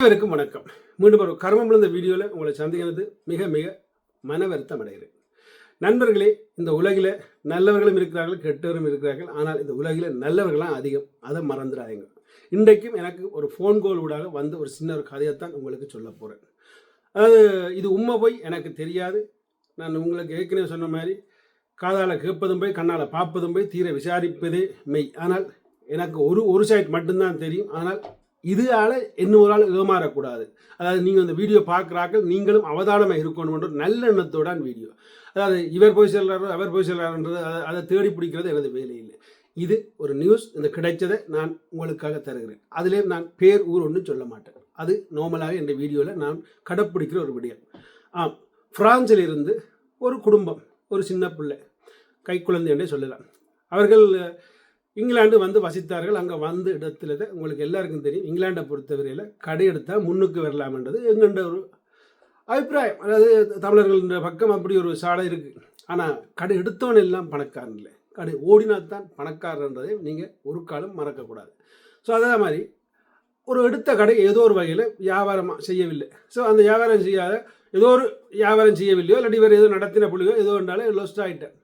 அனைவருக்கும் வணக்கம். மீண்டும் ஒரு கர்மம் விழுந்த வீடியோவில் உங்களை சந்திக்கிறது மிக மிக மன வருத்தம் அடைகிறேன். நண்பர்களே இந்த உலகில் நல்லவர்களும் இருக்கிறார்கள் கெட்டவரும் இருக்கிறார்கள். ஆனால் இந்த உலகில் நல்லவர்களாம் அதிகம். அதை மறந்துடாதீங்க. இன்றைக்கும் எனக்கு ஒரு ஃபோன் கால் ஊடாக வந்து ஒரு சின்ன ஒரு கதையைத்தான் உங்களுக்கு சொல்ல போகிறேன் அதாவது இது உண்மை போய் எனக்கு தெரியாது. நான் உங்களுக்கு ஏற்கனவே சொன்ன மாதிரி காதால் கேட்பதும் போய் கண்ணால் பார்ப்பதும் போய் தீர விசாரிப்பதே மெய். ஆனால் எனக்கு ஒரு ஒரு சைட் மட்டும்தான் தெரியும். ஆனால் இதால் இன்னும் ஒரு ஆள் ஏமாறக்கூடாது. அதாவது நீங்கள் அந்த வீடியோ பார்க்குறாக்கள் நீங்களும் அவதானமாக இருக்கணும்ன்ற நல்ல எண்ணத்தோடான் வீடியோ. அதாவது இவர் போய் செல்றாரோ அவர் போய் செல்றாருன்றது அதை அதை தேடி பிடிக்கிறது எனது வேலை இல்லை. இது ஒரு நியூஸ் இந்த கிடைச்சதை நான் உங்களுக்காக தருகிறேன். அதிலே நான் பேர் ஊர் ஒன்றும் சொல்ல மாட்டேன். அது நார்மலாக இந்த வீடியோவில் நான் கடைப்பிடிக்கிற ஒரு விடயம். ஆம் ஃப்ரான்ஸில் இருந்து ஒரு குடும்பம் ஒரு சின்ன பிள்ளை கைக்குழந்தை என்றே சொல்லலாம். அவர்கள் இங்கிலாந்து வந்து வசித்தார்கள். அங்கே வந்த இடத்துல தான் உங்களுக்கு எல்லாருக்கும் தெரியும். இங்கிலாண்டை பொறுத்தவரையில் கடை எடுத்தால் முன்னுக்கு வரலாம்ன்றது எங்கண்ட ஒரு அபிப்பிராயம். அதாவது தமிழர்கள் பக்கம் அப்படி ஒரு சாலை இருக்குது ஆனால் கடை எடுத்தவன் எல்லாம் பணக்காரன் இல்லை. கடை ஓடினாத்தான் பணக்காரன்றதை நீங்கள் ஒரு காலம் மறக்கக்கூடாது. ஸோ அதே மாதிரி ஒரு எடுத்த கடை ஏதோ ஒரு வகையில் வியாபாரமாக செய்யவில்லை. ஸோ அந்த வியாபாரம் செய்யாத ஏதோ ஒரு வியாபாரம் செய்யவில்லையோ இல்லாட்டி வேறு ஏதோ நடத்தின புள்ளியோ ஏதோ என்றாலும் லொஸ்ட் ஆகிட்டேன்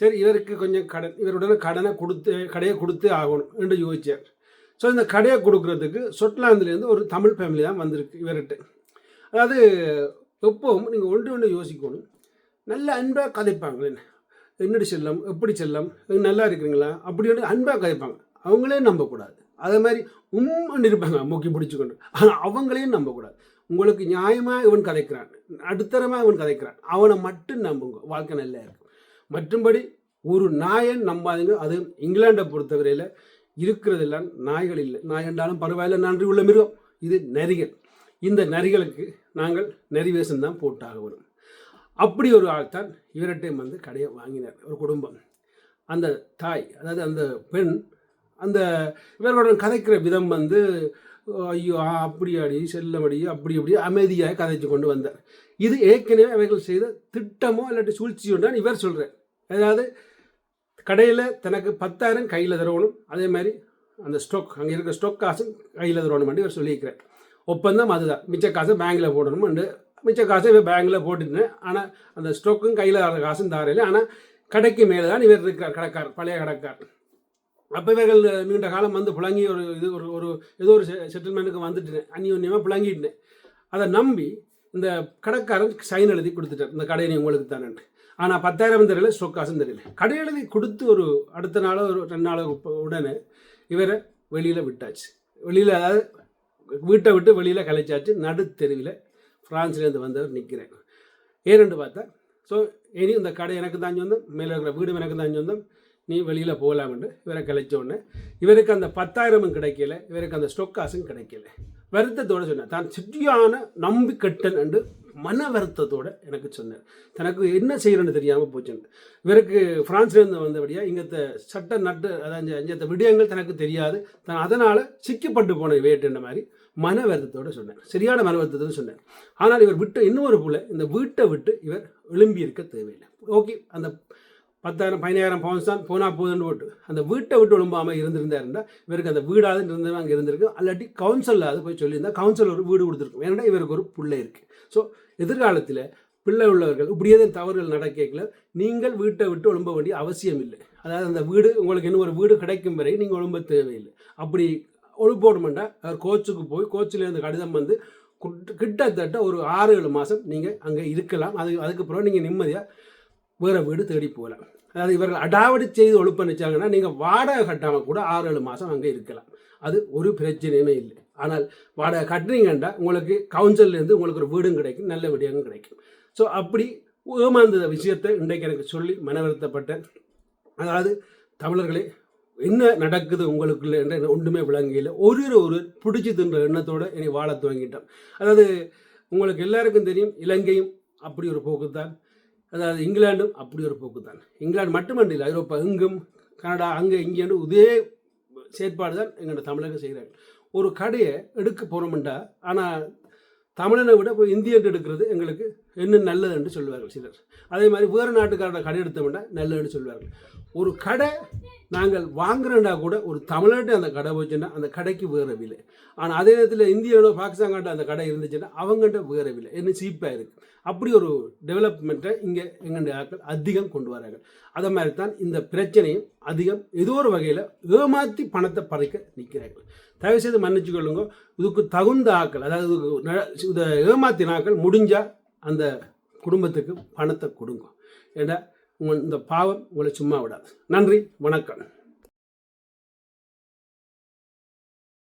சரி இவருக்கு கொஞ்சம் கடன் இவருடனே கடனை கொடுத்து கடையை கொடுத்து ஆகணும் என்று யோசிச்சார். ஸோ இந்த கடையை கொடுக்கறதுக்கு சொட்லாந்துலேருந்து ஒரு தமிழ் ஃபேமிலி தான் வந்திருக்கு இவர்கிட்ட. அதாவது எப்பவும் நீங்கள் ஒன்று ஒன்று யோசிக்கணும். நல்ல அன்பாக கதைப்பாங்களே. என்னடி செல்லம் எப்படி செல்லம் நல்லா இருக்கிறீங்களா? அப்படி அன்பாக கதைப்பாங்க. அவங்களே நம்பக்கூடாது. அதே மாதிரி உம்முன்னு இருப்பாங்க முக்கி பிடிச்சிக்கொண்டு ஆனால் அவங்களையும் நம்பக்கூடாது. உங்களுக்கு நியாயமாக இவன் கதைக்கிறான். அடுத்தரமாக இவன் கதைக்கிறான். அவனை மட்டும் நம்புங்க. வாழ்க்கை நல்லா இருக்கும். மற்றும்படி ஒரு நாயன் நம்பாதீங்க. அது இங்கிலாண்டை பொறுத்தவரையில் இருக்கிறதெல்லாம் நாய்கள் இல்லை. நாய் என்றாலும் பரவாயில்ல. நன்றி உள்ள மிருகம். இது நரிகள். இந்த நரிகளுக்கு நாங்கள் நரி வேஷம் தான் போட்டாக வரும். அப்படி ஒரு ஆள் தான் இவர்கிட்டையும் வந்து கடையை வாங்கினார். ஒரு குடும்பம். அந்த தாய் அதாவது அந்த பெண் அந்த இவர்களுடன் கதைக்கிற விதம் வந்து ஐயோ அப்படி அடி செல்லமடி அப்படி அப்படி அமைதியாக கதைச்சு கொண்டு வந்தார். இது ஏற்கனவே அவைகள் செய்த திட்டமோ இல்லாட்டி சூழ்ச்சியோ தான் இவர் சொல்கிறார் அதாவது கடையில் தனக்கு பத்தாயிரம் கையில் தரணும் அதே மாதிரி அந்த ஸ்டொக் அங்கே இருக்கிற ஸ்டொக் காசும் கையில் தரணும் இவர் சொல்லியிருக்கிறார். ஒப்பந்தம் அதுதான். மிச்ச காசை பேங்கில் போடணும் மிச்ச காசை இவர் பேங்கில் போட்டுட்டேன் ஆனால் அந்த ஸ்டொக்கும் கையில் தர காசும் தாரையில் ஆனால் கடைக்கு மேலே தான் இவர் இருக்கிறார் கடைக்கார் பழைய கடைக்கார் அப்போ இவர்கள் நீண்ட காலம் வந்து புழங்கி ஒரு இது ஒரு ஒரு ஏதோ ஒரு செட்டில்மெண்ட்டுக்கு வந்துட்டேன் அந்நியோன்யமாக புழங்கிட்டேன் அதை நம்பி இந்த கடைக்காரன் சைன் எழுதி கொடுத்துட்டார். இந்த கடையை நீ உங்களுக்கு தானே ஆனால் பத்தாயிரம் தெரியல ஸ்டொக் தெரியல கடை எழுதி கொடுத்து ஒரு அடுத்த நாளோ ஒரு ரெண்டு நாளோ உடனே இவரை வெளியில் விட்டாச்சு. வெளியில் அதாவது வீட்டை விட்டு வெளியில் கலைச்சாச்சு. நடு தெருவில் ஃப்ரான்ஸ்லேருந்து வந்தவர் நிற்கிறேன் ஏனென்று பார்த்தா ஸோ இனி இந்த கடை எனக்கு தான் சொந்தம் மேலே இருக்கிற வீடும் எனக்கு தான் சொந்தம். நீ வெளியில் போகலாம்னு இவரை கலைச்ச உடனே இவருக்கு அந்த பத்தாயிரமும் கிடைக்கல இவருக்கு அந்த ஸ்டொக் காசும் கிடைக்கல. வருத்தத்தோடு சொன்னார். தான் சிட்டியான நம்பி கட்டன் என்று மன வருத்தத்தோடு எனக்கு சொன்னார். தனக்கு என்ன செய்யணும்னு தெரியாமல் போச்சுன்னு. இவருக்கு ஃப்ரான்ஸ்லேருந்து வந்தபடியாக இங்கத்த சட்ட நட்டு அதாவது அஞ்சத்த விடயங்கள் தனக்கு தெரியாது. தான் அதனால் சிக்கப்பட்டு போன வேட்டுன்ற மாதிரி மன வருத்தத்தோடு சொன்னார். சரியான மன வருத்தத்தோடு சொன்னார். ஆனால் இவர் விட்ட இன்னொரு புள்ள இந்த வீட்டை விட்டு இவர் எழும்பி இருக்க தேவையில்லை. ஓகே அந்த பத்தாயிரம் பதினாயிரம் பவுன்ஸ் தான் போனால் போதுன்னு போட்டு அந்த வீட்டை விட்டு எழும்பாமல் இருந்திருந்தாருன்னா இவருக்கு அந்த வீடாவது இருந்தவங்க அங்கே இருந்திருக்கு. அல்லாட்டி கவுன்சிலில் அது போய் சொல்லியிருந்தா கவுன்சில் ஒரு வீடு கொடுத்துருக்கும். ஏன்னா இவருக்கு ஒரு பிள்ளை இருக்குது ஸோ எதிர்காலத்தில் பிள்ளை உள்ளவர்கள் இப்படியே தான் தவறுகள் நடக்கல நீங்கள் வீட்டை விட்டு எழும்ப வேண்டிய அவசியம் இல்லை. அதாவது அந்த வீடு உங்களுக்கு இன்னும் ஒரு வீடு கிடைக்கும் வரை நீங்கள் எழும்ப தேவையில்லை. அப்படி ஒழுப்போடுமெண்டா அவர் கோச்சுக்கு போய் கோச்சிலேருந்து கடிதம் வந்து கிட்டத்தட்ட ஒரு ஆறு ஏழு மாதம் நீங்கள் அங்கே இருக்கலாம். அது அதுக்கப்புறம் நீங்கள் நிம்மதியாக வேறு வீடு தேடி போகலாம். அதாவது இவர்கள் அடாவடி செய்து ஒழுப்ப நினைச்சாங்கன்னா நீங்கள் வாடகை கட்டாமல் கூட ஆறு ஏழு மாதம் அங்கே இருக்கலாம். அது ஒரு பிரச்சனையுமே இல்லை. ஆனால் வாடகை கட்டுறீங்கன்னா உங்களுக்கு கவுன்சிலேருந்து உங்களுக்கு ஒரு வீடும் கிடைக்கும் நல்ல வீடியாகவும் கிடைக்கும். ஸோ அப்படி ஏமாந்த விஷயத்தை இன்றைக்கு எனக்கு சொல்லி மனவருத்தப்பட்டேன் அதாவது தமிழர்களே என்ன நடக்குது உங்களுக்குள்ள என்ற ஒன்றுமே விளங்கல ஒரு ஒரு பிடிச்சி தின்ற எண்ணத்தோடு என்னை வாழ துவங்கிட்டோம். அதாவது உங்களுக்கு எல்லாருக்கும் தெரியும் இலங்கையும் அப்படி ஒரு போக்கு தான் அதாவது இங்கிலாண்டும் அப்படி ஒரு போக்கு தான் இங்கிலாந்து மட்டுமன்றில் ஐரோப்பா எங்கும் கனடா அங்கே இங்கேன்னு இதே செயற்பாடு தான் எங்களோட தமிழகம் செய்கிறாங்க. ஒரு கடையை எடுக்க போகிறோம்டா ஆனால் தமிழனை விட இப்போ இந்தியன் எடுக்கிறது எங்களுக்கு என்ன நல்லது என்று சொல்லுவார்கள் சிலர். அதே மாதிரி வேறு நாட்டுக்காரோட கடை எடுத்தோம்னா நல்லதுன்னு சொல்லுவார்கள் ஒரு கடை நாங்கள் வாங்குறேன்னா கூட ஒரு தமிழ்நாட்டு அந்த கடை போச்சுன்னா அந்த கடைக்கு வேறவில்லை விலை. ஆனால் அதே நேரத்தில் இந்தியாவிலோ பாகிஸ்தான்கிட்ட அந்த கடை இருந்துச்சுன்னா அவங்ககிட்ட வேற விலை. என்ன சீப்பாக இருக்குது அப்படி ஒரு டெவலப்மெண்ட்டை இங்கே எங்களுடைய ஆட்கள் அதிகம் கொண்டு வராங்க. அதை மாதிரி தான் இந்த பிரச்சனையும் அதிகம். ஏதோ ஒரு வகையில் ஏமாற்றி பணத்தை பறிக்க நிற்கிறார்கள் தயவுசெய்து மன்னிச்சு கொள்ளுங்க. இதுக்கு தகுந்த ஆக்கள் அதாவது இதை ஏமாத்தின ஆக்கள் முடிஞ்சால் அந்த குடும்பத்துக்கு பணத்தை கொடுங்க. ஏன்னா உங்கள் இந்த பாவம் உங்களை சும்மா விடாது. நன்றி வணக்கம்.